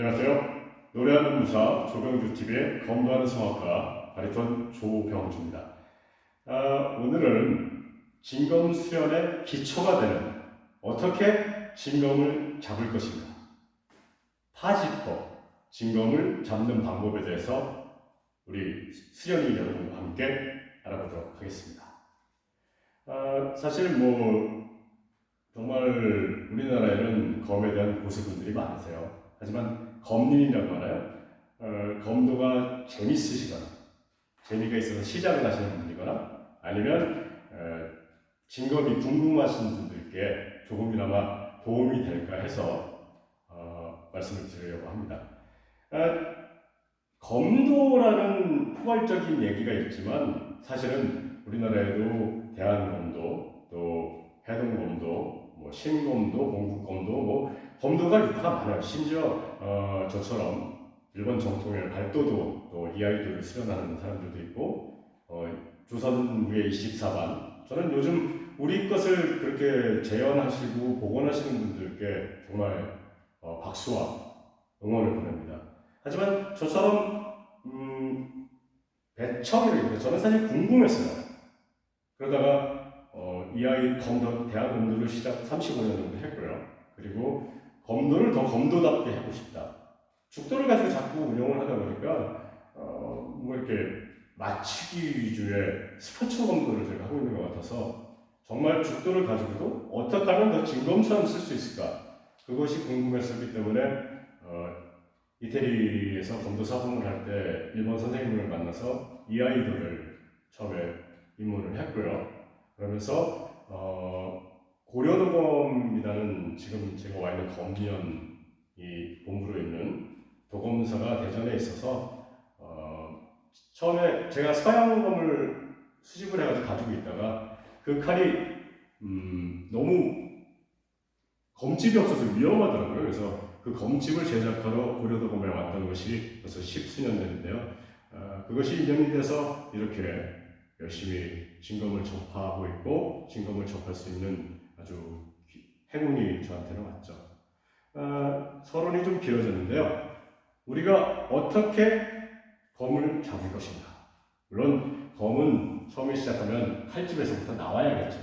안녕하세요. 노래하는 무사 조병주 TV의 검도하는 성악가 바리톤 조병주입니다. 아, 오늘은 진검 수련의 기초가 되는 어떻게 진검을 잡을 것인가 파지법 진검을 잡는 방법에 대해서 우리 수련이 여러분과 함께 알아보도록 하겠습니다. 아, 사실 뭐 정말 우리나라에는 검에 대한 고수분들이 많으세요. 하지만 검린이라고 하나요? 어, 검도가 재밌으시거나 재미가 있어서 시작을 하시는 분이거나 아니면 어, 진검이 궁금하신 분들께 조금이나마 도움이 될까 해서 어, 말씀을 드리려고 합니다. 아, 검도라는 포괄적인 얘기가 있지만 사실은 우리나라에도 대한검도 또 해동검도 뭐 신검도 공국검도 뭐 검도가 유파가 많아요. 심지어 어, 저처럼 일본 정통의 발도도 또 이 아이도를 수련하는 사람들도 있고 어, 조선무예 24반 저는 요즘 우리 것을 그렇게 재현하시고 복원하시는 분들께 정말 어, 박수와 응원을 보냅니다. 하지만 저처럼 음, 배척을 저는 사실 궁금했어요. 그러다가 어, 이 아이 검도 대학 검도를 시작 35년 정도 했고요. 그리고 검도를 더 검도답게 하고 싶다. 죽도를 가지고 자꾸 운영을 하다 보니까 어, 뭐 이렇게 맞추기 위주의 스포츠 검도를 제가 하고 있는 것 같아서 정말 죽도를 가지고도 어떻게 하면 더 진검처럼 쓸 수 있을까 그것이 궁금했었기 때문에 어, 이태리에서 검도 사범을 할 때 일본 선생님을 만나서 이 아이들을 처음에 입문을 했고요. 그러면서 어, 고려도검이라는 지금 제가 와 있는 검리원 이 본부로 있는 도검사가 대전에 있어서 어, 처음에 제가 서양검을 수집을 해가지고 가지고 있다가 그 칼이 음, 너무 검집이 없어서 위험하더라고요. 그래서 그 검집을 제작하러 고려도검에 왔던 것이 벌써 십수년 됐는데요. 어, 그것이 인연이 돼서 이렇게 열심히 진검을 접하고 있고 진검을 접할 수 있는 아주 행운이 저한테는 왔죠. 어, 서론이 좀 길어졌는데요. 우리가 어떻게 검을 잡을 것인가? 물론 검은 처음에 시작하면 칼집에서부터 나와야겠죠.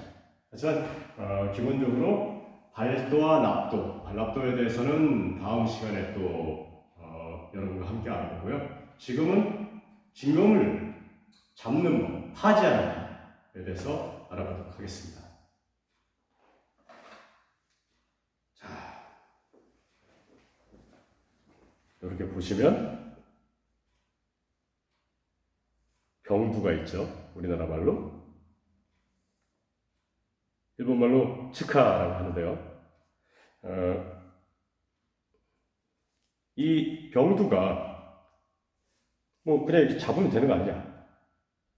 하지만 어, 기본적으로 발도와 납도, 발납도에 대해서는 다음 시간에 또 어, 여러분과 함께 알아보고요. 지금은 진검을 잡는 법, 파지하는 법에 대해서 알아보도록 하겠습니다. 자, 이렇게 보시면 병두가 있죠. 우리나라 말로. 일본 말로 츠카라고 하는데요. 어, 이 병두가 뭐 그냥 이렇게 잡으면 되는 거 아니냐?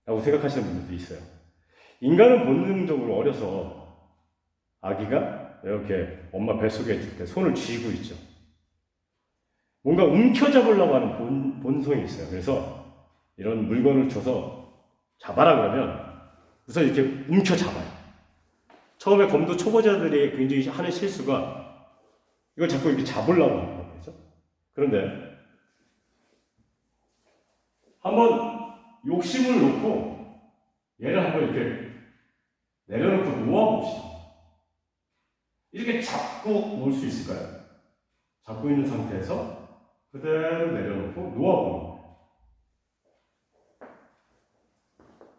라고 생각하시는 분들도 있어요. 인간은 본능적으로 어려서 아기가 이렇게 엄마 뱃속에 있을 때 손을 쥐고 있죠. 뭔가 움켜잡으려고 하는 본, 본성이 있어요. 그래서 이런 물건을 줘서 잡아라 그러면 우선 이렇게 움켜잡아요. 처음에 검도 초보자들이 굉장히 하는 실수가 이걸 자꾸 이렇게 잡으려고 하는 거죠. 그런데 한번 욕심을 놓고 얘를 한번 이렇게 내려놓고 놓아봅시다. 이렇게 잡고 놓을 수 있을까요? 잡고 있는 상태에서 그대로 내려놓고 거예요.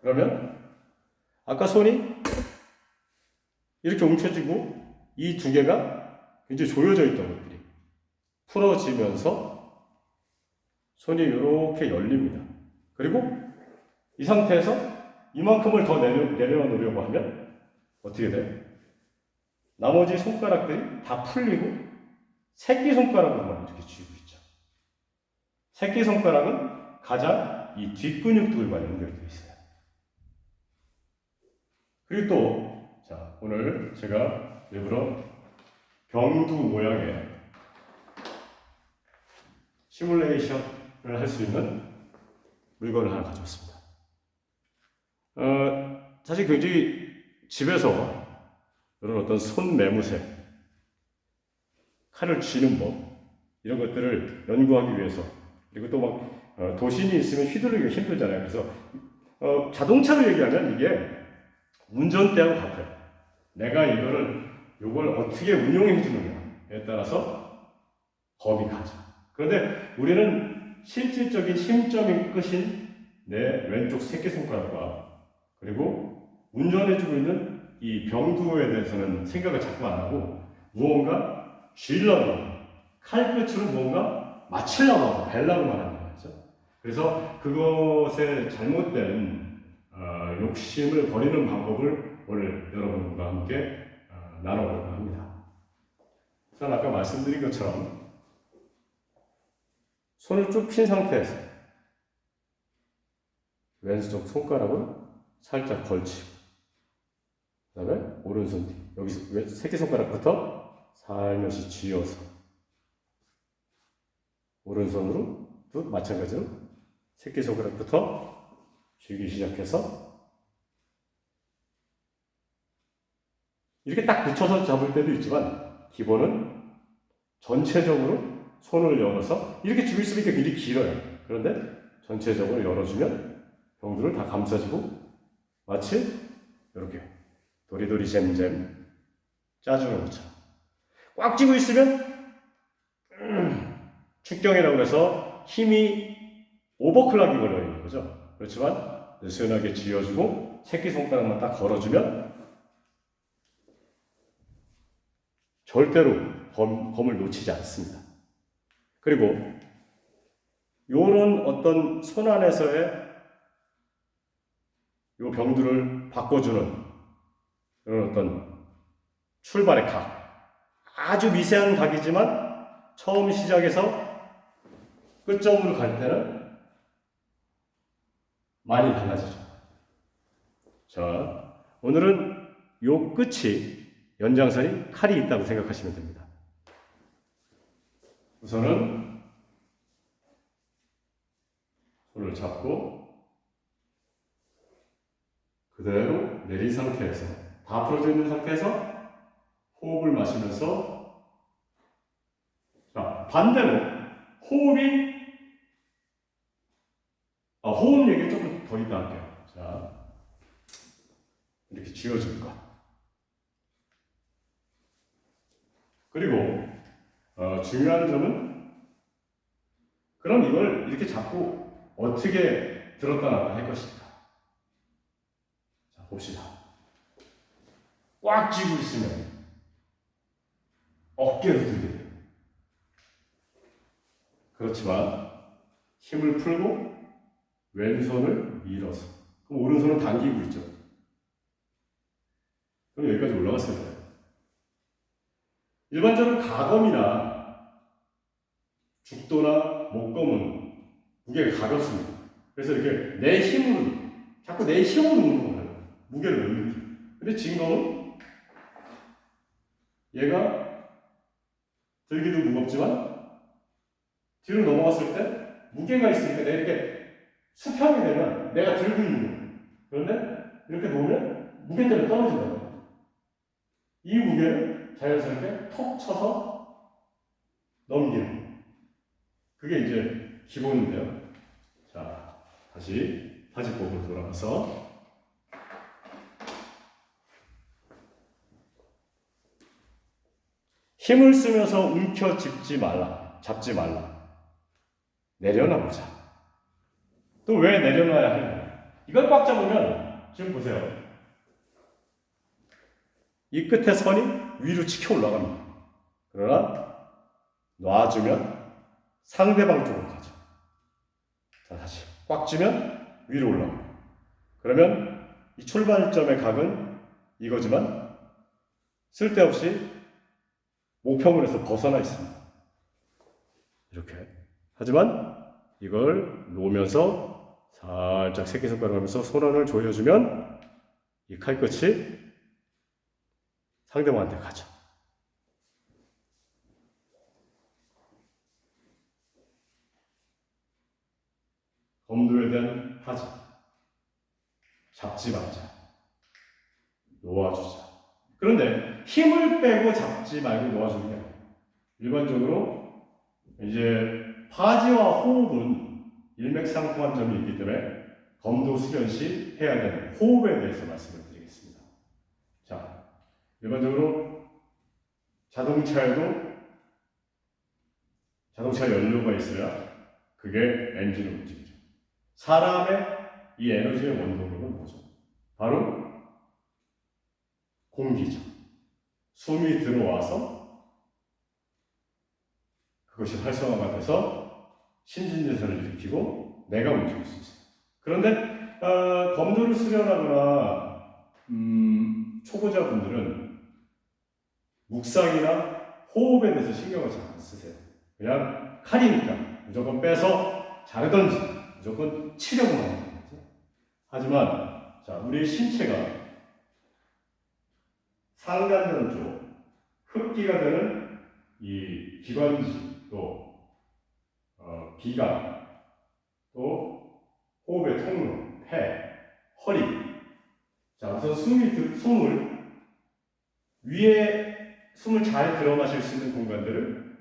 그러면 아까 손이 이렇게 움켜쥐고 이 두 개가 굉장히 조여져 있던 것들이 풀어지면서 손이 이렇게 열립니다. 그리고 이 상태에서 이만큼을 더 내려, 내려놓으려고 하면 어떻게 돼? 나머지 손가락들이 다 풀리고 새끼손가락으로만 이렇게 쥐고. 새끼손가락은 가장 이 뒷근육들과 연결되어 있어요. 그리고 또 자, 오늘 제가 일부러 병두 모양의 시뮬레이션을 할 수 있는 물건을 하나 가져왔습니다. 어, 사실 굉장히 집에서 이런 어떤 손 매무새, 칼을 쥐는 법, 이런 것들을 연구하기 위해서 그리고 또 막 어, 도신이 있으면 휘두르기가 힘들잖아요. 그래서 어, 자동차로 얘기하면 이게 운전대하고 같아요. 내가 이거를 이걸 어떻게 운용해 주느냐에 따라서 범위 가죠. 그런데 우리는 실질적인 힘점이 끝인 내 왼쪽 새끼손가락과 그리고 운전해주고 있는 이 병두에 대해서는 생각을 자꾸 안 하고 무언가 쥐려고 칼끝으로 무언가 맞추려고 하고 벨라고만 하는 거죠. 그래서 그것에 잘못된 어, 욕심을 버리는 방법을 오늘 여러분과 함께 어, 나눠보려고 합니다. 우선 아까 말씀드린 것처럼 손을 쭉 핀 상태에서 왼쪽 손가락을 살짝 걸치고 그 다음에 오른손 뒤 여기서 왼- 새끼손가락부터 살며시 쥐어서 오른손으로 또 마찬가지로 새끼손가락부터 쥐기 시작해서 이렇게 딱 붙여서 잡을 때도 있지만 기본은 전체적으로 손을 열어서 이렇게 쥐고 있으니까 굉장히 길어요. 그런데 전체적으로 열어주면 병들을 다 감싸주고 마치 이렇게 도리도리 잼잼 짜주는 것처럼 꽉 쥐고 있으면 음, 축경이라고 해서 힘이 오버클락이 걸려 있는 거죠. 그렇지만 느슨하게 쥐어주고 새끼손가락만 딱 걸어주면 절대로 검, 검을 놓치지 않습니다. 그리고 요런 어떤 손 안에서의 요 병들을 바꿔주는 그런 어떤 출발의 각. 아주 미세한 각이지만 처음 시작에서 끝점으로 갈 때는 많이 달라지죠. 자, 오늘은 요 끝이 연장선이 칼이 있다고 생각하시면 됩니다. 우선은 손을 잡고 그대로 내린 상태에서 다 풀어져 있는 상태에서 호흡을 마시면서 자 반대로 호흡이 아 호흡 얘기 조금 더 이따 할게요. 자 이렇게 쥐어줄 것. 그리고 어, 중요한 점은 그럼 이걸 이렇게 잡고 어떻게 들었다 놨다 할 것인가? 자 봅시다. 꽉 쥐고 있으면 어깨로 들게 돼요. 그렇지만 힘을 풀고 왼손을 밀어서 그럼 오른손은 당기고 있죠. 그럼 여기까지 거예요. 일반적으로 가검이나 죽도나 목검은 무게가 가볍습니다. 그래서 이렇게 내 힘으로 자꾸 내 힘으로 거예요. 무게를 올리지. 근데 진검은 얘가 들기도 무겁지만 뒤로 넘어갔을 때 무게가 있으니까 내가 이렇게 수평이 되면 내가 들고 있는. 그런데 이렇게 놓으면 무게 때문에 떨어진다는 거예요. 이 무게를 자연스럽게 톡 쳐서 넘기는 그게 이제 기본인데요. 자, 다시 파지법으로 돌아가서 힘을 쓰면서 움켜 짚지 말라, 잡지 말라. 내려놔 보자. 또 왜 내려놔야 하냐? 이걸 꽉 잡으면 지금 보세요. 이 끝에 선이 위로 치켜 올라갑니다. 그러나 놔주면 상대방 쪽으로 가죠. 자, 다시 꽉 쥐면 위로 올라가요. 그러면 이 출발점의 각은 이거지만 쓸데없이 목표물에서 벗어나 있습니다. 이렇게. 하지만 이걸 놓으면서 살짝 새끼손가락 하면서 손안을 조여주면 이 칼끝이 상대방한테 가죠. 검도에 대한 하자. 잡지 말자. 놓아주자. 그런데 힘을 빼고 잡지 말고 놓아주는. 일반적으로 이제 파지와 호흡은 일맥상통한 점이 있기 때문에 검도 수련 시 해야 되는 호흡에 대해서 말씀을 드리겠습니다. 자, 일반적으로 자동차에도 자동차 연료가 있어야 그게 엔진을 움직이죠. 사람의 이 에너지의 원동력은 뭐죠? 바로 공기죠. 숨이 들어와서 그것이 활성화가 돼서 신진대사를 일으키고 내가 움직일 수 있어요. 그런데 어, 검도를 수련하거나 음, 초보자분들은 묵상이나 호흡에 대해서 신경을 잘 안 쓰세요. 그냥 칼이니까 무조건 빼서 자르든지 무조건 치려고 하는 거죠. 하지만 자 우리의 신체가 상단전 쪽 흡기가 되는 이 기관지 또 어, 기관 또 호흡의 통로, 폐, 허리. 자 우선 숨이 들- 숨을 위에 숨을 잘 들어 마실 수 있는 공간들을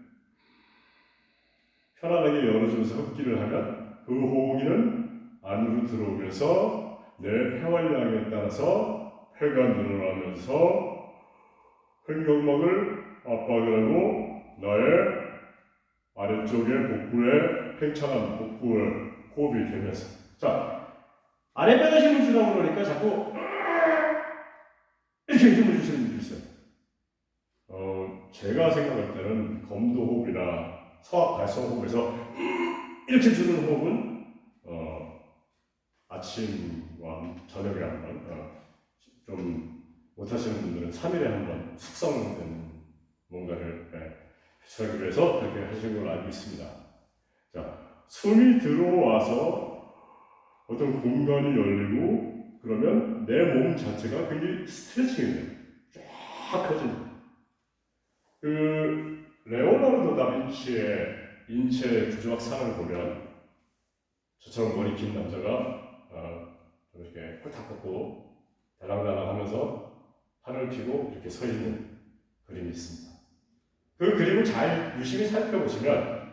편안하게 열어주면서 흡기를 하면 그 호흡기는 안으로 들어오면서 내 폐활량에 따라서 폐가 늘어나면서 횡격막을 압박을 하고 나의 아래쪽에 복부에 팽창한 복부에 호흡이 되면서 자 아랫배가 힘을 주다 그러니까 자꾸 이렇게 힘을 주시는 분들 있어요. 어 제가 생각할 때는 검도 호흡이나 서압 발성 호흡에서 이렇게 주는 호흡은 어 아침과 저녁에 한번 어, 좀 못하시는 분들은 3일에 한 번 숙성된 뭔가를 예, 위해서 그렇게 하시는 걸로 알고 있습니다. 자, 숨이 들어와서 어떤 공간이 열리고 그러면 내 몸 자체가 굉장히 스트레칭이 돼요. 쫙 펴집니다. 그 레오나르도 다빈치의 인체 구조학상을 보면 저처럼 머리 긴 남자가 어, 좀 이렇게 홀딱 걷고 달랑달랑 하면서 팔을 펴고 이렇게 서 있는 그림이 있습니다. 그 그림을 잘 유심히 살펴보시면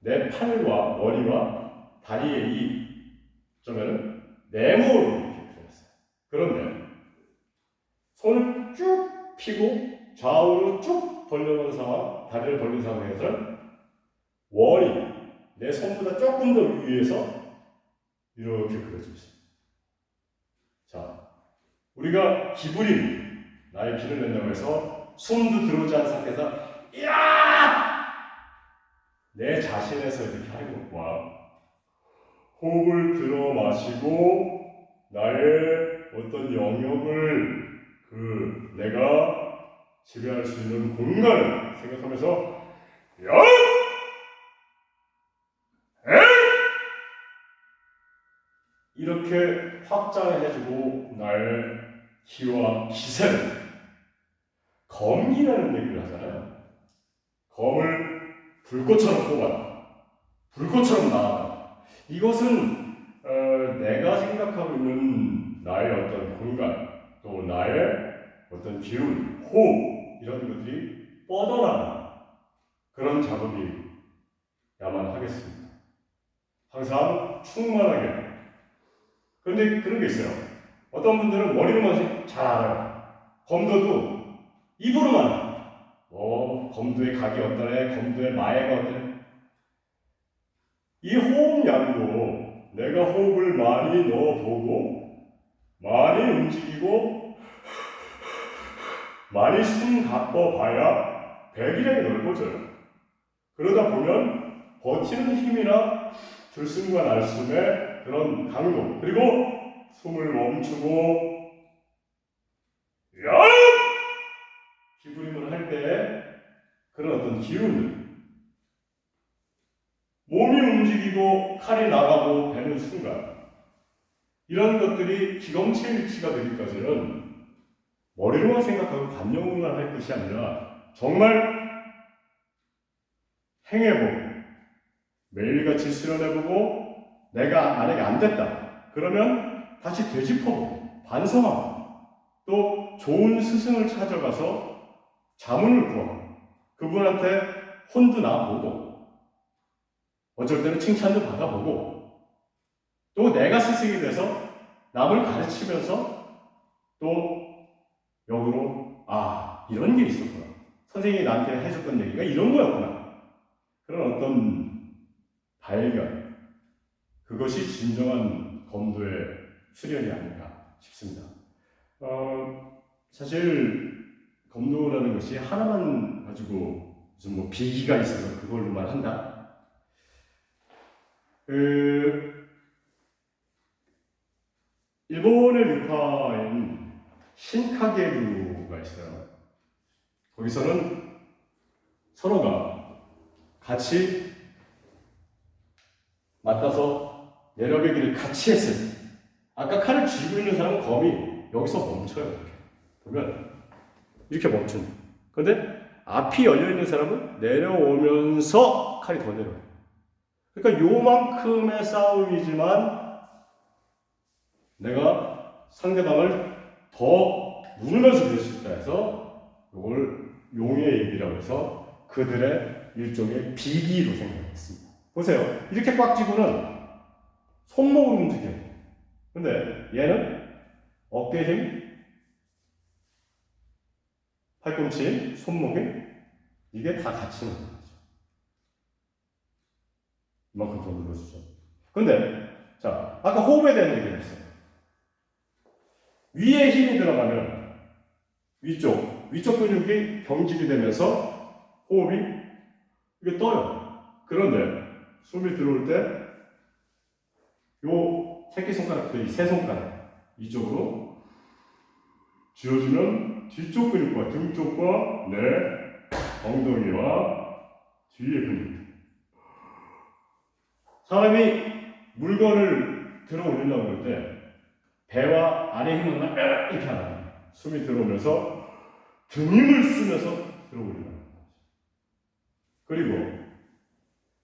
내 팔과 머리와 다리의 이 점에는 네모로 이렇게 표현했어요. 그런데 손을 쭉 펴고 좌우로 쭉 벌려놓은 상황, 다리를 벌린 상황에서는 월이 내 손보다 조금 더 위에서 이렇게 그려져 있습니다. 자, 우리가 기부림, 나의 기를 낸다고 해서 숨도 들어오지 않은 상태에서 야! 내 자신에서 이렇게 하는 것과 호흡을 들어 마시고 나의 어떤 영역을 그 내가 지배할 수 있는 공간을 생각하면서 야! 에! 이렇게 확장해주고 나의 기와 기세를 검이라는 얘기를 하잖아요. 검을 불꽃처럼 뽑아, 불꽃처럼 나아. 이것은 어, 내가 생각하고 있는 나의 어떤 공간, 또 나의 어떤 기운, 호흡 이런 것들이 뻗어나가는 그런 작업이 야만 하겠습니다. 항상 충만하게. 그런데 그런 게 있어요. 어떤 분들은 머리로만 잘 알아요. 검도도 입으로만 검도의 각이 어떠네, 검도의 어떠네. 이 호흡량도 내가 호흡을 많이 넣어보고 많이 움직이고 많이 숨 가꿔봐야 배기량이 넓어져요. 그러다 보면 버티는 힘이나 들숨과 날숨의 그런 강도 그리고 숨을 멈추고 야 기부림을 할 때 그런 어떤 기운들 몸이 움직이고 칼이 나가고 배는 순간 이런 것들이 기검체 일치가 되기까지는 머리로만 생각하고 감정만 할 것이 아니라 정말 행해보고 매일같이 수련해보고 내가 만약에 안 됐다 그러면 다시 되짚어보고 반성하고 또 좋은 스승을 찾아가서 자문을 구하고 그분한테 혼도 나보고 어쩔 때는 칭찬도 받아보고 또 내가 스승이 돼서 남을 가르치면서 또 역으로 아 이런 게 있었구나 선생님이 나한테 해줬던 얘기가 이런 거였구나 그런 어떤 발견 그것이 진정한 검도의 수련이 아닌가 싶습니다. 어, 사실 검도라는 것이 하나만 가지고 무슨 뭐 비기가 있어서 그걸로만 한다. 그 일본의 류파인 신카게루가 있어요. 거기서는 서로가 같이 맞다서 내려배기를 같이 했어요. 아까 칼을 쥐고 있는 사람은 검이 여기서 멈춰요. 이렇게. 보면 이렇게 멈춘. 근데 앞이 열려 있는 사람은 내려오면서 칼이 더 내려와요. 그러니까 요만큼의 싸움이지만 내가 상대방을 더 누르면서 될 수 있다 해서 이걸 용의 입이라고 해서 그들의 일종의 비기로 생각했습니다. 보세요. 이렇게 꽉 쥐고는 손목으로 움직여요. 근데 얘는 어깨 힘, 팔꿈치, 손목 힘, 이게 다 같이 있는 거죠. 이만큼 더 눌러주죠. 근데, 자, 아까 호흡에 대한 얘기를 했어요. 위에 힘이 들어가면 위쪽, 위쪽 근육이 경직이 되면서 호흡이 이게 떠요. 그런데 숨이 들어올 때 요 새끼손가락부터 이 세 손가락 이쪽으로 쥐어주면 뒤쪽 근육과 등 쪽과 내 엉덩이와 뒤의 근육 사람이 물건을 들어 올리려고 그럴 때 배와 아래 힘을 막 이렇게 하는 숨이 들어오면서 등 힘을 쓰면서 들어 올리는. 그리고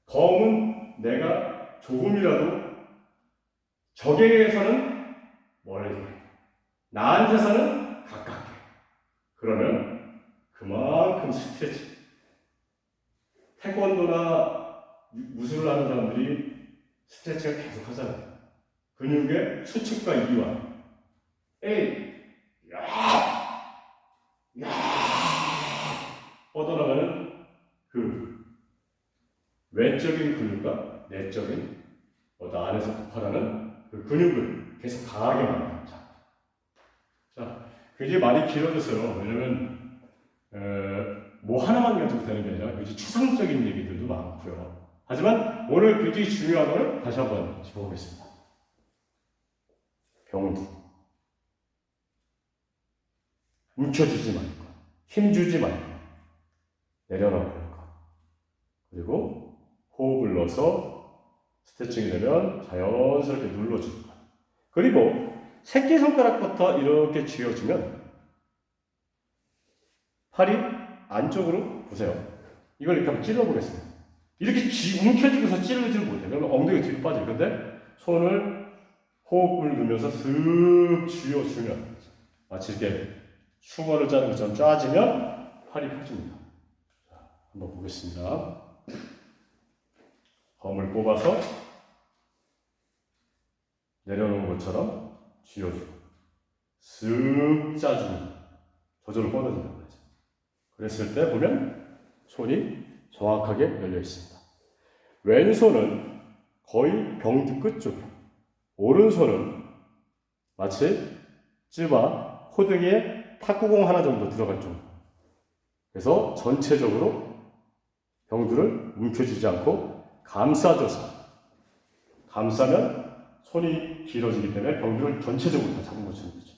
검은 내가 조금이라도 적에게서는 멀리, 나한테서는 가깝게. 그러면 그만큼 스트레치. 태권도나 무술을 하는 사람들이 스트레치가 계속 하잖아요. 근육의 수축과 이완. 에이, 야, 야, 뻗어나가는 그 외적인 근육과 내적인 어떤 안에서 폭발하는 그 근육을 계속 강하게 만든다. 자, 굉장히 말이 길어졌어요. 왜냐면 에, 뭐 하나만 가지고 되는 게 아니라 굉장히 추상적인 얘기들도 많고요. 하지만 오늘 굉장히 중요한 거는 다시 한번 짚어보겠습니다. 병두. 움켜쥐지 말고, 힘주지 말고, 내려놔 버릴 것. 그리고 호흡을 넣어서 스트레칭이 되면 자연스럽게 눌러주는 것. 그리고 새끼손가락부터 이렇게 쥐어주면 팔이 안쪽으로 보세요. 이걸 이렇게 한번 찔러보겠습니다. 이렇게 쥐, 움켜쥐고서 찌르지를 못해요. 엉덩이 뒤로 빠져요. 근데 손을 호흡을 넣으면서 슥 쥐어주면 마치 이렇게 숭어를 짜는 것처럼 짜지면 팔이 펴집니다. 자, 한번 보겠습니다. 검을 뽑아서 내려놓은 것처럼 쥐어주고 쓱 짜주는 저절로 뻗어진다고 하죠. 그랬을 때 보면 손이 정확하게 열려 있습니다. 왼손은 거의 병두 끝쪽에 오른손은 마치 쯔바 호등에 탁구공 하나 정도 들어갈 정도. 그래서 전체적으로 병두를 움켜쥐지 않고 감싸줘서 감싸면 손이 길어지기 때문에 병두를 전체적으로 다 잡은 것처럼 되죠.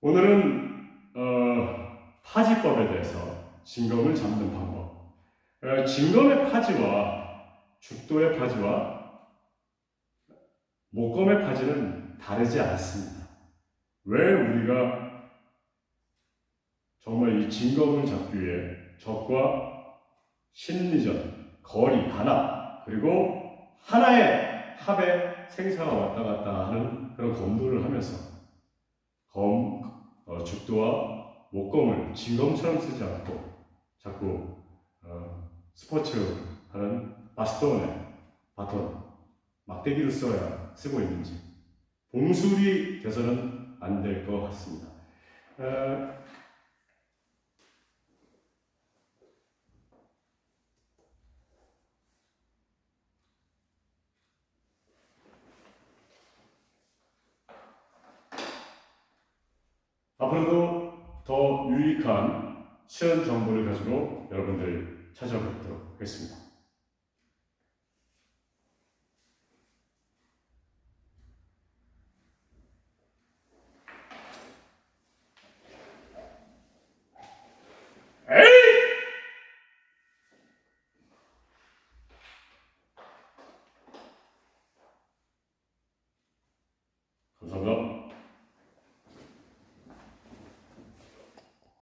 오늘은 어, 파지법에 대해서 진검을 잡는 방법. 어, 진검의 파지와 죽도의 파지와 목검의 파지는 다르지 않습니다. 왜 우리가 정말 이 진검을 잡기 위해 적과 심리전, 거리, 단합, 그리고 하나의 합의 생사가 왔다 갔다 하는 그런 검도를 하면서 검, 어, 죽도와 목검을 진검처럼 쓰지 않고 자꾸 어, 스포츠 하는 바스톤에 바톤 막대기를 써야 쓰고 있는지 봉술이 돼서는 안 될 것 같습니다. 어, 앞으로도 더 유익한 실현 정보를 가지고 여러분들 찾아뵙도록 하겠습니다.